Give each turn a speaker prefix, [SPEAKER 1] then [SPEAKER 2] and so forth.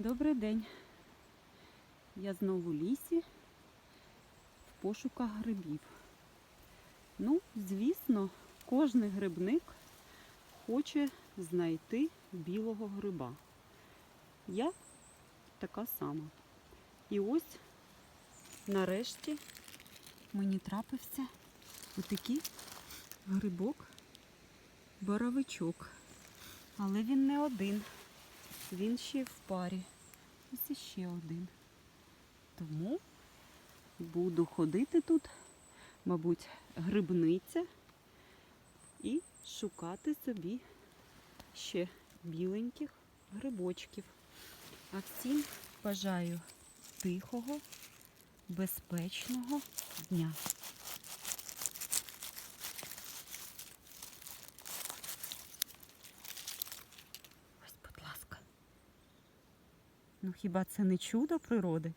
[SPEAKER 1] Добрий день. Я знову в лісі в пошуках грибів. Ну, звісно, кожний грибник хоче знайти білого гриба. Я така сама. І ось нарешті мені трапився отакий грибок боровичок. Але він не один. Він ще в парі. Ось іще один. Тому буду ходити тут, мабуть, грибниця і шукати собі ще біленьких грибочків. А всім бажаю тихого, безпечного дня. Ну хіба це не чудо природи?